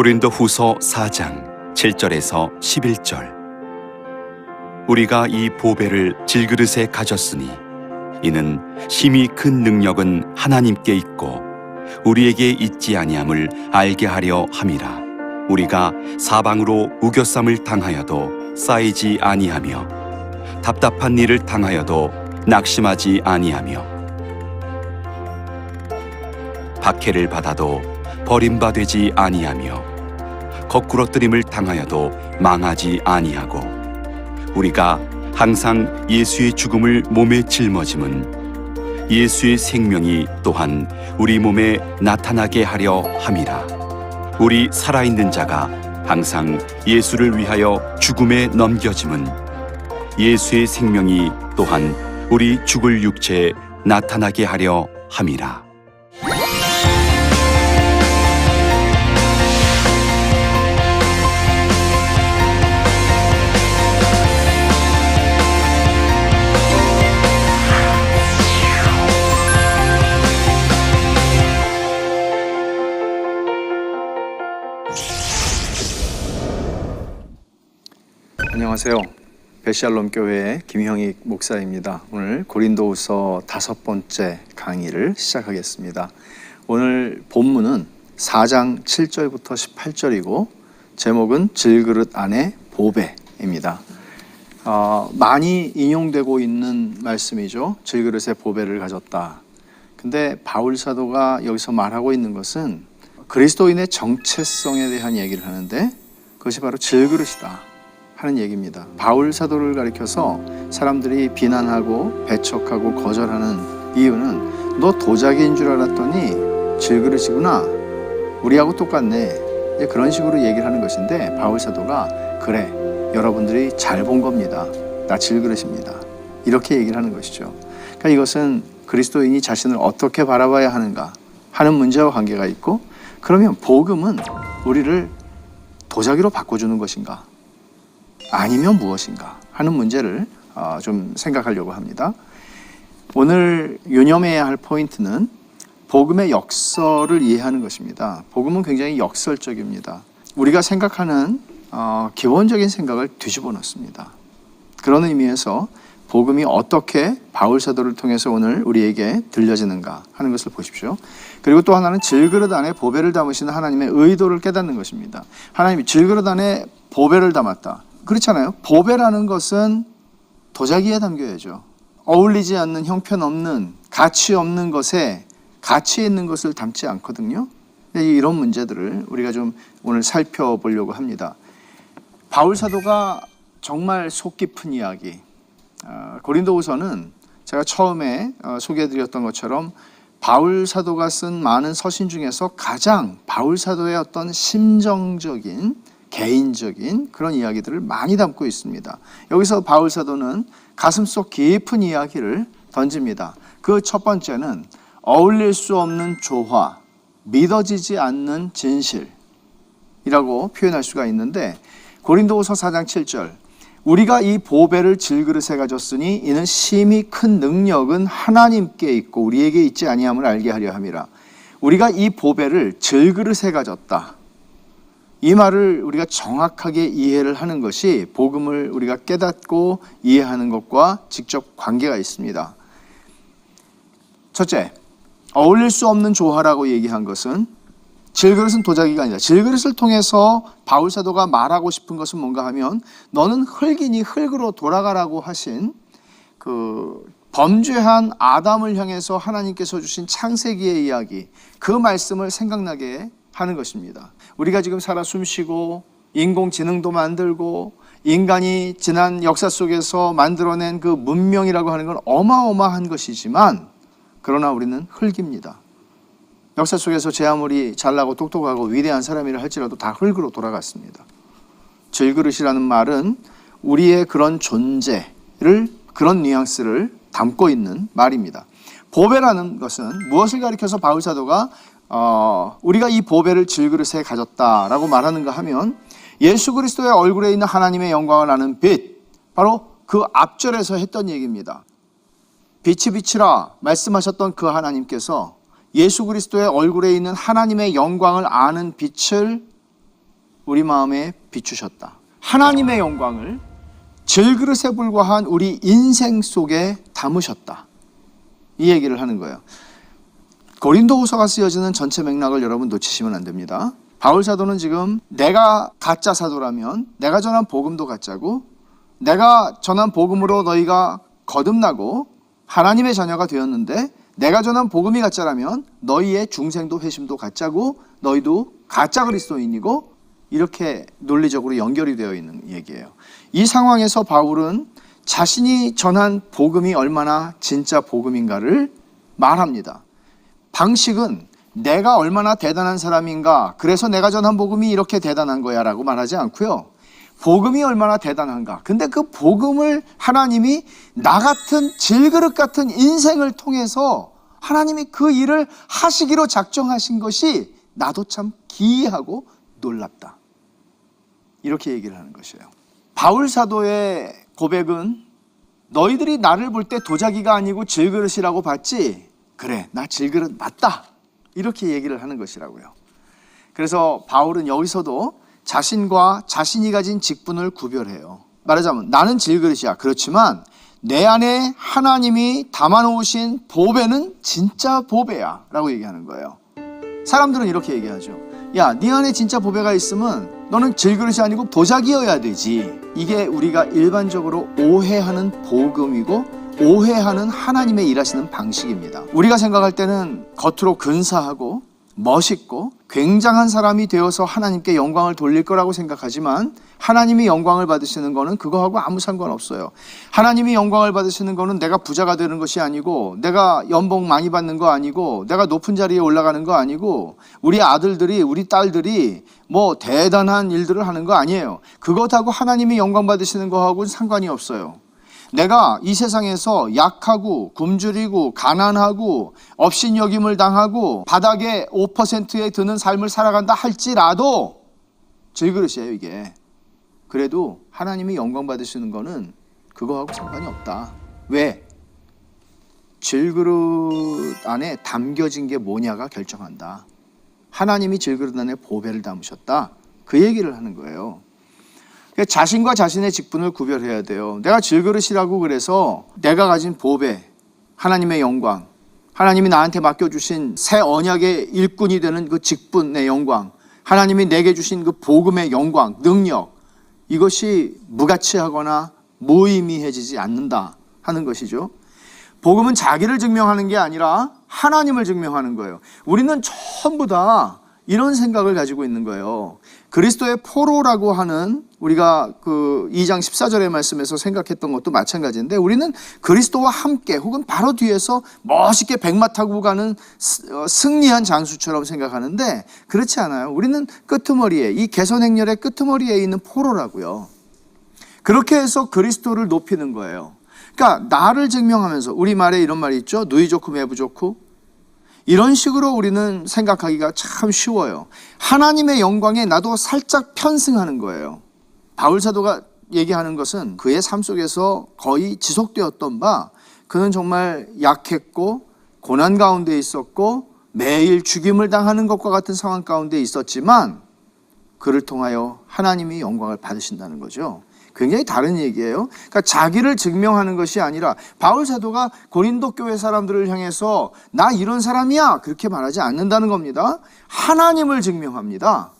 고린도 후서 4장 7절에서 11절. 우리가 이 보배를 질그릇에 가졌으니 이는 힘이 큰 능력은 하나님께 있고 우리에게 있지 아니함을 알게 하려 함이라. 우리가 사방으로 우겨쌈을 당하여도 쌓이지 아니하며 답답한 일을 당하여도 낙심하지 아니하며 박해를 받아도 버림받지 아니하며 거꾸러뜨림을 당하여도 망하지 아니하고 우리가 항상 예수의 죽음을 몸에 짊어짐은 예수의 생명이 또한 우리 몸에 나타나게 하려 함이라. 우리 살아있는 자가 항상 예수를 위하여 죽음에 넘겨짐은 예수의 생명이 또한 우리 죽을 육체에 나타나게 하려 함이라 안녕하세요. 베샬롬 교회의 김형익 목사입니다. 오늘 고린도후서 다섯 번째 강의를 시작하겠습니다. 오늘 본문은 4장 7절부터 18절이고 제목은 질그릇 안에 보배입니다. 어, 많이 인용되고 있는 말씀이죠. 질그릇에 보배를 가졌다. 근데 바울 사도가 여기서 말하고 있는 것은 그리스도인의 정체성에 대한 얘기를 하는데 그것이 바로 질그릇이다. 하는 얘기입니다. 바울 사도를 가리켜서 사람들이 비난하고 배척하고 거절하는 이유는 너 도자기인 줄 알았더니 질그릇이구나. 우리하고 똑같네. 그런 식으로 얘기를 하는 것인데 바울 사도가 그래 여러분들이 잘 본 겁니다. 나 질그릇입니다. 이렇게 얘기를 하는 것이죠. 그러니까 이것은 그리스도인이 자신을 어떻게 바라봐야 하는가 하는 문제와 관계가 있고 그러면 복음은 우리를 도자기로 바꿔주는 것인가 아니면 무엇인가 하는 문제를 어, 좀 생각하려고 합니다. 오늘 유념해야 할 포인트는 복음의 역설을 이해하는 것입니다. 복음은 굉장히 역설적입니다. 우리가 생각하는 어, 기본적인 생각을 뒤집어 놓습니다. 그런 의미에서 복음이 어떻게 바울 사도를 통해서 오늘 우리에게 들려지는가 하는 것을 보십시오. 그리고 또 하나는 질그릇 안에 보배를 담으시는 하나님의 의도를 깨닫는 것입니다. 하나님이 질그릇 안에 보배를 담았다. 그렇잖아요. 보배라는 것은 도자기에 담겨야죠. 어울리지 않는 형편없는 가치 없는 것에 가치 있는 것을 담지 않거든요. 이런 문제들을 우리가 좀 오늘 살펴보려고 합니다. 바울 사도가 정말 속 깊은 이야기. 어, 고린도후서는 제가 처음에 어, 소개해드렸던 것처럼 바울 사도가 쓴 많은 서신 중에서 가장 바울 사도의 어떤 심정적인 개인적인 그런 이야기들을 많이 담고 있습니다. 여기서 바울 사도는 가슴 속 깊은 이야기를 던집니다. 그 첫 번째는 어울릴 수 없는 조화, 믿어지지 않는 진실이라고 표현할 수가 있는데 고린도후서 4장 7절 우리가 이 보배를 질그릇에 가졌으니 이는 심히 큰 능력은 하나님께 있고 우리에게 있지 아니함을 알게 하려 함이라. 우리가 이 보배를 질그릇에 가졌다. 이 말을 우리가 정확하게 이해를 하는 것이 복음을 우리가 깨닫고 이해하는 것과 직접 관계가 있습니다. 첫째, 어울릴 수 없는 조화라고 얘기한 것은 질그릇은 도자기가 아니라 질그릇을 통해서 바울 사도가 말하고 싶은 것은 뭔가 하면 너는 흙이니 흙으로 돌아가라고 하신 그 범죄한 아담을 향해서 하나님께서 주신 창세기의 이야기 그 말씀을 생각나게 하는 것입니다. 우리가 지금 살아 숨쉬고 인공지능도 만들고 인간이 지난 역사 속에서 만들어낸 그 문명이라고 하는 건 어마어마한 것이지만 그러나 우리는 흙입니다. 역사 속에서 제 아무리 잘나고 똑똑하고 위대한 사람이라 할지라도 다 흙으로 돌아갔습니다. 질그릇이라는 말은 우리의 그런 존재를 그런 뉘앙스를 담고 있는 말입니다. 보배라는 것은 무엇을 가리켜서 바울 사도가 어, 우리가 이 보배를 질그릇에 가졌다라고 말하는가 하면 예수 그리스도의 얼굴에 있는 하나님의 영광을 아는 빛, 바로 그 앞절에서 했던 얘기입니다. 빛이 빛이라 말씀하셨던 그 하나님께서 예수 그리스도의 얼굴에 있는 하나님의 영광을 아는 빛을 우리 마음에 비추셨다. 하나님의 영광을 질그릇에 불과한 우리 인생 속에 담으셨다. 이 얘기를 하는 거예요. 고린도후서가 쓰여지는 전체 맥락을 여러분 놓치시면 안 됩니다. 바울 사도는 지금 내가 가짜 사도라면 내가 전한 복음도 가짜고 내가 전한 복음으로 너희가 거듭나고 하나님의 자녀가 되었는데 내가 전한 복음이 가짜라면 너희의 중생도 회심도 가짜고 너희도 가짜 그리스도인이고 이렇게 논리적으로 연결이 되어 있는 얘기예요. 이 상황에서 바울은 자신이 전한 복음이 얼마나 진짜 복음인가를 말합니다. 방식은 내가 얼마나 대단한 사람인가, 그래서 내가 전한 복음이 이렇게 대단한 거야 라고 말하지 않고요. 복음이 얼마나 대단한가. 근데 그 복음을 하나님이 나 같은 질그릇 같은 인생을 통해서 하나님이 그 일을 하시기로 작정하신 것이 나도 참 기이하고 놀랍다. 이렇게 얘기를 하는 것이에요. 바울 사도의 고백은 너희들이 나를 볼 때 도자기가 아니고 질그릇이라고 봤지? 그래, 나 질그릇 맞다. 이렇게 얘기를 하는 것이라고요. 그래서 바울은 여기서도 자신과 자신이 가진 직분을 구별해요. 말하자면 나는 질그릇이야. 그렇지만 내 안에 하나님이 담아놓으신 보배는 진짜 보배야. 라고 얘기하는 거예요. 사람들은 이렇게 얘기하죠. 야, 네 안에 진짜 보배가 있으면 너는 질그릇이 아니고 도자기여야 되지. 이게 우리가 일반적으로 오해하는 복음이고 오해하는 하나님의 일하시는 방식입니다. 우리가 생각할 때는 겉으로 근사하고 멋있고 굉장한 사람이 되어서 하나님께 영광을 돌릴 거라고 생각하지만 하나님이 영광을 받으시는 거는 그거하고 아무 상관없어요. 하나님이 영광을 받으시는 거는 내가 부자가 되는 것이 아니고 내가 연봉 많이 받는 거 아니고 내가 높은 자리에 올라가는 거 아니고 우리 아들들이 우리 딸들이 뭐 대단한 일들을 하는 거 아니에요. 그것하고 하나님이 영광 받으시는 거하고는 상관이 없어요. 내가 이 세상에서 약하고 굶주리고 가난하고 업신여김을 당하고 바닥에 5%에 드는 삶을 살아간다 할지라도 질그릇이에요 이게. 그래도 하나님이 영광 받으시는 거는 그거하고 상관이 없다. 왜? 질그릇 안에 담겨진 게 뭐냐가 결정한다. 하나님이 질그릇 안에 보배를 담으셨다. 그 얘기를 하는 거예요 자신과 자신의 직분을 구별해야 돼요. 내가 질그릇이라고 그래서 내가 가진 보배, 하나님의 영광, 하나님이 나한테 맡겨주신 새 언약의 일꾼이 되는 그 직분의 영광, 하나님이 내게 주신 그 복음의 영광, 능력, 이것이 무가치하거나 무의미해지지 않는다 하는 것이죠. 복음은 자기를 증명하는 게 아니라 하나님을 증명하는 거예요. 우리는 전부 다 이런 생각을 가지고 있는 거예요. 그리스도의 포로라고 하는 우리가 그 2장 14절의 말씀에서 생각했던 것도 마찬가지인데 우리는 그리스도와 함께 혹은 바로 뒤에서 멋있게 백마 타고 가는 스- 어, 승리한 장수처럼 생각하는데 그렇지 않아요. 우리는 끄트머리에 이 개선 행렬의 끄트머리에 있는 포로라고요. 그렇게 해서 그리스도를 높이는 거예요. 그러니까 나를 증명하면서 우리 말에 이런 말이 있죠. 누이 좋고 매부 좋고 이런 식으로 우리는 생각하기가 참 쉬워요. 하나님의 영광에 나도 살짝 편승하는 거예요. 바울 사도가 얘기하는 것은 그의 삶 속에서 거의 지속되었던 바 그는 정말 약했고 고난 가운데 있었고 매일 죽임을 당하는 것과 같은 상황 가운데 있었지만 그를 통하여 하나님이 영광을 받으신다는 거죠. 굉장히 다른 얘기예요. 그러니까 자기를 증명하는 것이 아니라 바울 사도가 고린도 교회 사람들을 향해서 나 이런 사람이야 그렇게 말하지 않는다는 겁니다. 하나님을 증명합니다.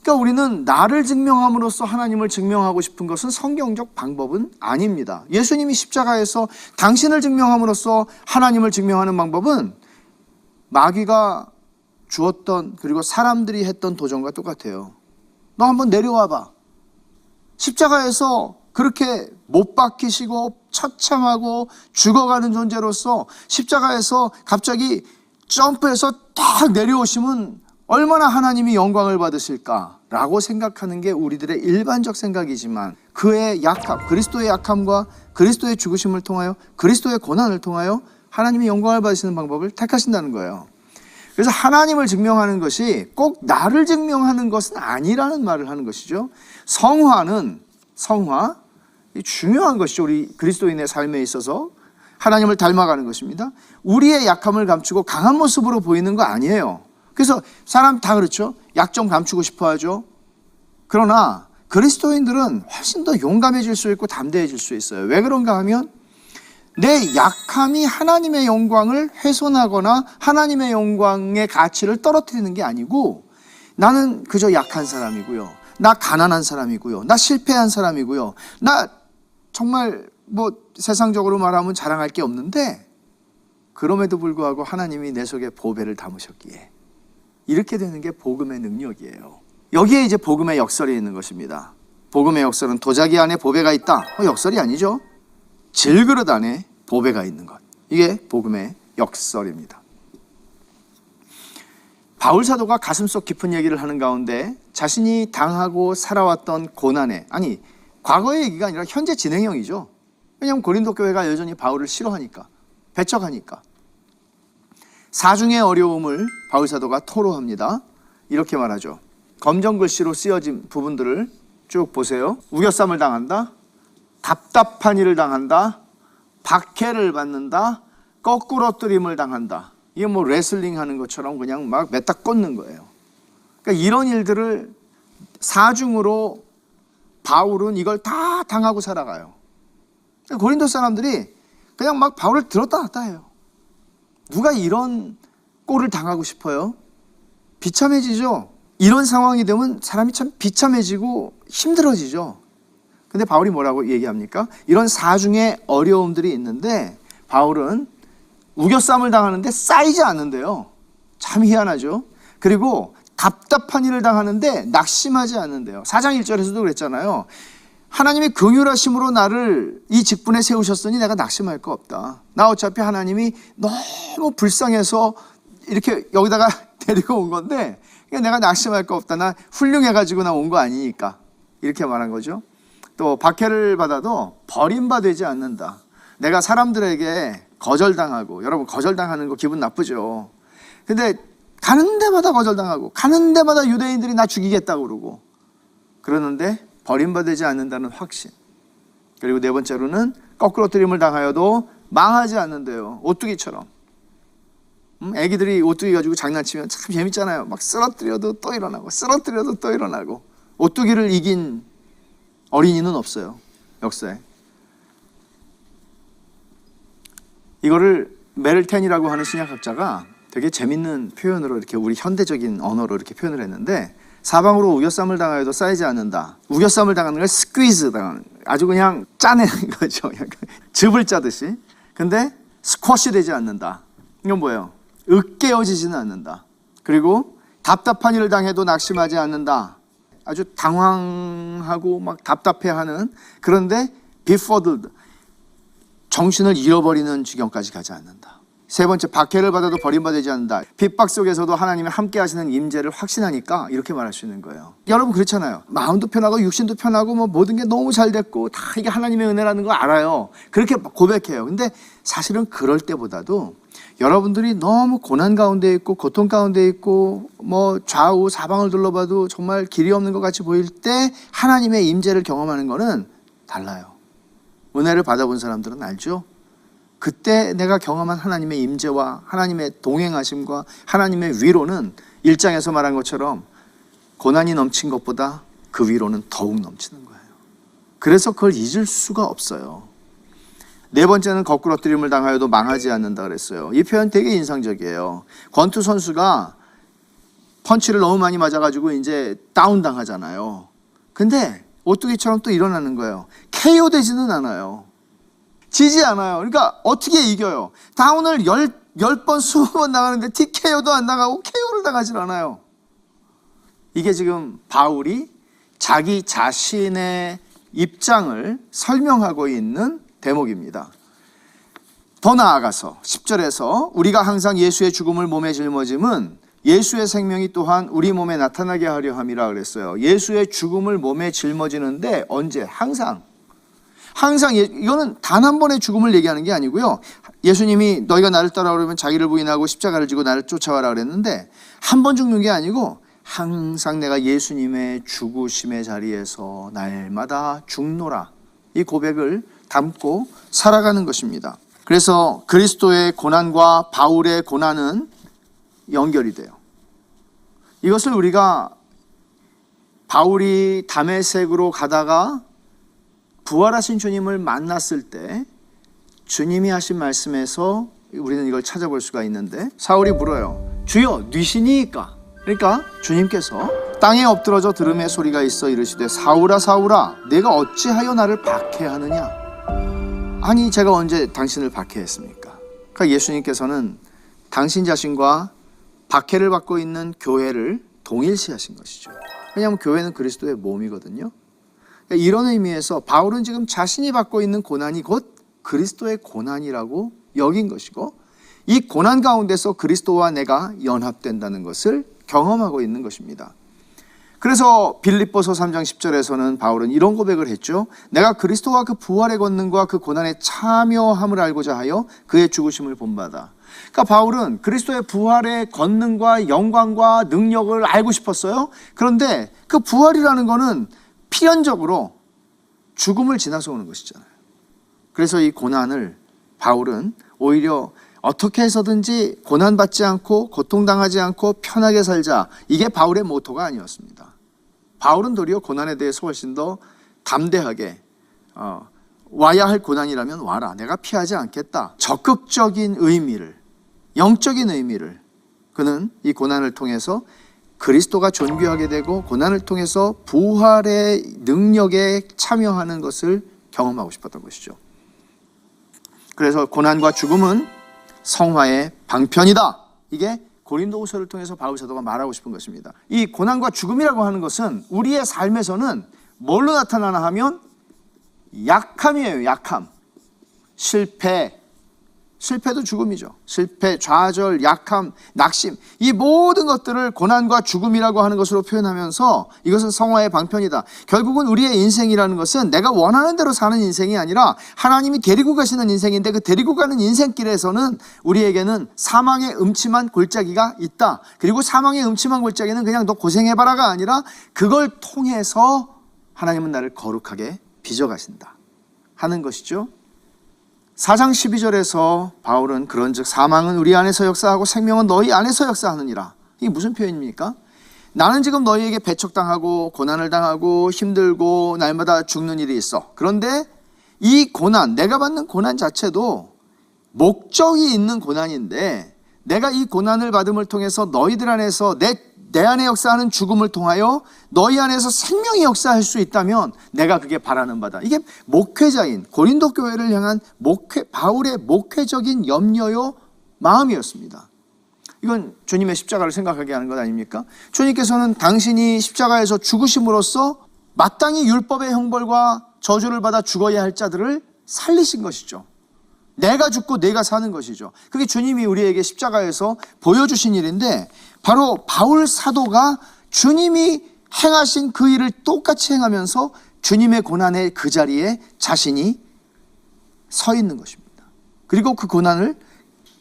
그러니까 우리는 나를 증명함으로써 하나님을 증명하고 싶은 것은 성경적 방법은 아닙니다. 예수님이 십자가에서 당신을 증명함으로써 하나님을 증명하는 방법은 마귀가 주었던 그리고 사람들이 했던 도전과 똑같아요. 너 한번 내려와 봐. 십자가에서 그렇게 못 박히시고 처참하고 죽어가는 존재로서 십자가에서 갑자기 점프해서 딱 내려오시면 얼마나 하나님이 영광을 받으실까라고 생각하는 게 우리들의 일반적 생각이지만 그의 약함, 그리스도의 약함과 그리스도의 죽으심을 통하여 그리스도의 고난을 통하여 하나님이 영광을 받으시는 방법을 택하신다는 거예요. 그래서 하나님을 증명하는 것이 꼭 나를 증명하는 것은 아니라는 말을 하는 것이죠. 성화는 성화 이 중요한 것이죠. 우리 그리스도인의 삶에 있어서 하나님을 닮아가는 것입니다. 우리의 약함을 감추고 강한 모습으로 보이는 거 아니에요. 그래서 사람 다 그렇죠. 약좀 감추고 싶어 하죠. 그러나 그리스도인들은 훨씬 더 용감해질 수 있고 담대해질 수 있어요. 왜 그런가 하면 내 약함이 하나님의 영광을 훼손하거나 하나님의 영광의 가치를 떨어뜨리는 게 아니고 나는 그저 약한 사람이고요. 나 가난한 사람이고요. 나 실패한 사람이고요. 나 정말 뭐 세상적으로 말하면 자랑할 게 없는데 그럼에도 불구하고 하나님이 내 속에 보배를 담으셨기에 이렇게 되는 게 복음의 능력이에요. 여기에 이제 복음의 역설이 있는 것입니다. 복음의 역설은 도자기 안에 보배가 있다. 어, 역설이 아니죠. 질그릇 안에 보배가 있는 것. 이게 복음의 역설입니다. 바울 사도가 가슴속 깊은 얘기를 하는 가운데 자신이 당하고 살아왔던 고난에 아니 과거의 얘기가 아니라 현재 진행형이죠. 왜냐하면 고린도 교회가 여전히 바울을 싫어하니까 배척하니까 사중의 어려움을 바울 사도가 토로합니다. 이렇게 말하죠. 검정 글씨로 쓰여진 부분들을 쭉 보세요. 우겨쌈을 당한다. 답답한 일을 당한다. 박해를 받는다. 거꾸러뜨림을 당한다. 이게 뭐 레슬링 하는 것처럼 그냥 막 메다 꽂는 거예요. 그러니까 이런 일들을 사중으로 바울은 이걸 다 당하고 살아가요. 그러니까 고린도 사람들이 그냥 막 바울을 들었다 놨다 해요. 누가 이런 꼴을 당하고 싶어요? 비참해지죠. 이런 상황이 되면 사람이 참 비참해지고 힘들어지죠. 근데 바울이 뭐라고 얘기합니까? 이런 사중의 어려움들이 있는데 바울은 우겨쌈을 당하는데 쌓이지 않는데요. 참 희한하죠. 그리고 답답한 일을 당하는데 낙심하지 않는데요. 4장 1절에서도 그랬잖아요. 하나님이 긍휼하심으로 나를 이 직분에 세우셨으니 내가 낙심할 거 없다. 나 어차피 하나님이 너무 불쌍해서 이렇게 여기다가 데리고 온 건데 내가 낙심할 거 없다. 나 훌륭해가지고 나 온 거 아니니까 이렇게 말한 거죠. 또 박해를 받아도 버림받지 않는다. 내가 사람들에게 거절당하고 여러분 거절당하는 거 기분 나쁘죠. 근데 가는 데마다 거절당하고 가는 데마다 유대인들이 나 죽이겠다고 그러고 그러는데 버림받지 않는다는 확신. 그리고 네 번째로는 거꾸로 뜨림을 당하여도 망하지 않는데요. 오뚜기처럼. 음, 애기들이 오뚜기 가지고 장난치면 참 재밌잖아요. 막 쓰러뜨려도 또 일어나고 쓰러뜨려도 또 일어나고 오뚜기를 이긴 어린이는 없어요. 역사에. 이거를 메를텐이라고 하는 신약학자가 되게 재밌는 표현으로 이렇게 우리 현대적인 언어로 이렇게 표현을 했는데 사방으로 우겨쌈을 당하여도 쌓이지 않는다. 우겨쌈을 당하는 걸 스퀴즈 당하는 아주 그냥 짜내는 거죠. 약간 즙을 짜듯이. 근데 스쿼시 되지 않는다. 이건 뭐예요? 으깨어지지는 않는다. 그리고 답답한 일을 당해도 낙심하지 않는다. 아주 당황하고 막 답답해하는 그런데 비퍼들드 정신을 잃어버리는 지경까지 가지 않는다. 세 번째 박해를 받아도 버림받지 않는다. 핍박 속에서도 하나님이 함께 하시는 임재를 확신하니까 이렇게 말할 수 있는 거예요. 여러분 그렇잖아요. 마음도 편하고 육신도 편하고 뭐 모든 게 너무 잘 됐고 다 이게 하나님의 은혜라는 거 알아요. 그렇게 고백해요. 근데 사실은 그럴 때보다도 여러분들이 너무 고난 가운데 있고 고통 가운데 있고 뭐 좌우 사방을 둘러봐도 정말 길이 없는 것 같이 보일 때 하나님의 임재를 경험하는 거는 달라요. 은혜를 받아본 사람들은 알죠. 그때 내가 경험한 하나님의 임재와 하나님의 동행하심과 하나님의 위로는 일장에서 말한 것처럼 고난이 넘친 것보다 그 위로는 더욱 넘치는 거예요. 그래서 그걸 잊을 수가 없어요. 네 번째는 거꾸로 뜨림을 당하여도 망하지 않는다 그랬어요. 이 표현 되게 인상적이에요. 권투 선수가 펀치를 너무 많이 맞아가지고 이제 다운 당하잖아요. 근데 오뚜기처럼 또 일어나는 거예요. KO 되지는 않아요. 지지 않아요. 그러니까 어떻게 이겨요? 다운을 열, 열 번, 스무 번 나가는데 TKO도 안 나가고 KO를 당하질 않아요. 이게 지금 바울이 자기 자신의 입장을 설명하고 있는 대목입니다. 더 나아가서 10절에서 우리가 항상 예수의 죽음을 몸에 짊어짐은 예수의 생명이 또한 우리 몸에 나타나게 하려 함이라 그랬어요. 예수의 죽음을 몸에 짊어지는데 언제? 항상. 항상 예, 이거는 단 한 번의 죽음을 얘기하는 게 아니고요. 예수님이 너희가 나를 따라오려면 자기를 부인하고 십자가를 지고 나를 쫓아와라 그랬는데 한 번 죽는 게 아니고 항상 내가 예수님의 죽으심의 자리에서 날마다 죽노라. 이 고백을 담고 살아가는 것입니다. 그래서 그리스도의 고난과 바울의 고난은 연결이 돼요. 이것을 우리가 바울이 담에색으로 가다가 부활하신 주님을 만났을 때 주님이 하신 말씀에서 우리는 이걸 찾아볼 수가 있는데 사울이 물어요. 주여 뉘시니까? 그러니까 주님께서 땅에 엎드러져 들음의 소리가 있어 이르시되 사울아 사울아 내가 어찌하여 나를 박해하느냐? 아니 제가 언제 당신을 박해했습니까? 그러니까 예수님께서는 당신 자신과 박해를 받고 있는 교회를 동일시하신 것이죠. 왜냐하면 교회는 그리스도의 몸이거든요. 그러니까 이런 의미에서 바울은 지금 자신이 받고 있는 고난이 곧 그리스도의 고난이라고 여긴 것이고 이 고난 가운데서 그리스도와 내가 연합된다는 것을 경험하고 있는 것입니다. 그래서 빌립보서 3장 10절에서는 바울은 이런 고백을 했죠. 내가 그리스도와 그 부활의 권능과 그 고난에 참여함을 알고자 하여 그의 죽으심을 본받아. 그러니까 바울은 그리스도의 부활의 권능과 영광과 능력을 알고 싶었어요. 그런데 그 부활이라는 거는 필연적으로 죽음을 지나서 오는 것이잖아요. 그래서 이 고난을 바울은 오히려 어떻게 해서든지 고난받지 않고 고통당하지 않고 편하게 살자. 이게 바울의 모토가 아니었습니다. 바울은 도리어 고난에 대해서 훨씬 더 담대하게 어, 와야 할 고난이라면 와라. 내가 피하지 않겠다. 적극적인 의미를 영적인 의미를 그는 이 고난을 통해서 그리스도가 존귀하게 되고 고난을 통해서 부활의 능력에 참여하는 것을 경험하고 싶었던 것이죠. 그래서 고난과 죽음은 성화의 방편이다. 이게 고린도후서를 통해서 바울 사도가 말하고 싶은 것입니다. 이 고난과 죽음이라고 하는 것은 우리의 삶에서는 뭘로 나타나나 하면 약함이에요. 약함. 실패. 실패도 죽음이죠. 실패, 좌절, 약함, 낙심. 이 모든 것들을 고난과 죽음이라고 하는 것으로 표현하면서 이것은 성화의 방편이다. 결국은 우리의 인생이라는 것은 내가 원하는 대로 사는 인생이 아니라 하나님이 데리고 가시는 인생인데 그 데리고 가는 인생길에서는 우리에게는 사망의 음침한 골짜기가 있다. 그리고 사망의 음침한 골짜기는 그냥 너 고생해봐라가 아니라 그걸 통해서 하나님은 나를 거룩하게 빚어가신다. 하는 것이죠. 4장 12절에서 바울은 그런즉 사망은 우리 안에서 역사하고 생명은 너희 안에서 역사하느니라. 이게 무슨 표현입니까? 나는 지금 너희에게 배척당하고 고난을 당하고 힘들고 날마다 죽는 일이 있어. 그런데 이 고난, 내가 받는 고난 자체도 목적이 있는 고난인데 내가 이 고난을 받음을 통해서 너희들 안에서 내, 내 안에 역사하는 죽음을 통하여 너희 안에서 생명이 역사할 수 있다면 내가 그게 바라는 바다. 이게 목회자인 고린도 교회를 향한 목회 바울의 목회적인 염려요 마음이었습니다. 이건 주님의 십자가를 생각하게 하는 것 아닙니까? 주님께서는 당신이 십자가에서 죽으심으로써 마땅히 율법의 형벌과 저주를 받아 죽어야 할 자들을 살리신 것이죠. 내가 죽고 내가 사는 것이죠. 그게 주님이 우리에게 십자가에서 보여주신 일인데 바로 바울 사도가 주님이 행하신 그 일을 똑같이 행하면서 주님의 고난의 그 자리에 자신이 서 있는 것입니다. 그리고 그 고난을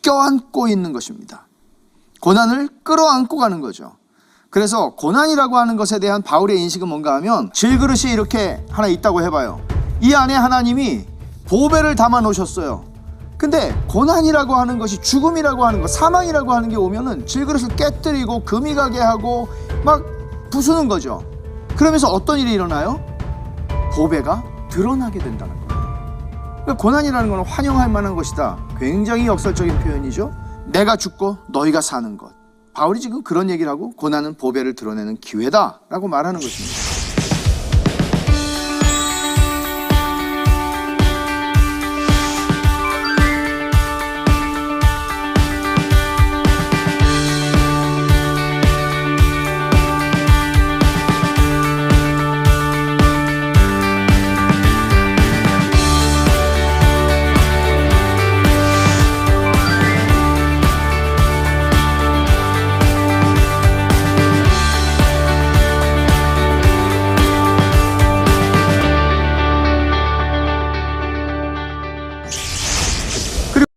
껴안고 있는 것입니다. 고난을 끌어안고 가는 거죠. 그래서 고난이라고 하는 것에 대한 바울의 인식은 뭔가 하면 질그릇이 이렇게 하나 있다고 해봐요. 이 안에 하나님이 보배를 담아 놓으셨어요. 근데 고난이라고 하는 것이 죽음이라고 하는 것, 사망이라고 하는 게 오면은 질그릇을 깨뜨리고 금이 가게 하고 막 부수는 거죠. 그러면서 어떤 일이 일어나요? 보배가 드러나게 된다는 거예요. 그러니까 고난이라는 것은 환영할 만한 것이다. 굉장히 역설적인 표현이죠. 내가 죽고 너희가 사는 것. 바울이 지금 그런 얘기를 하고 고난은 보배를 드러내는 기회다라고 말하는 것입니다.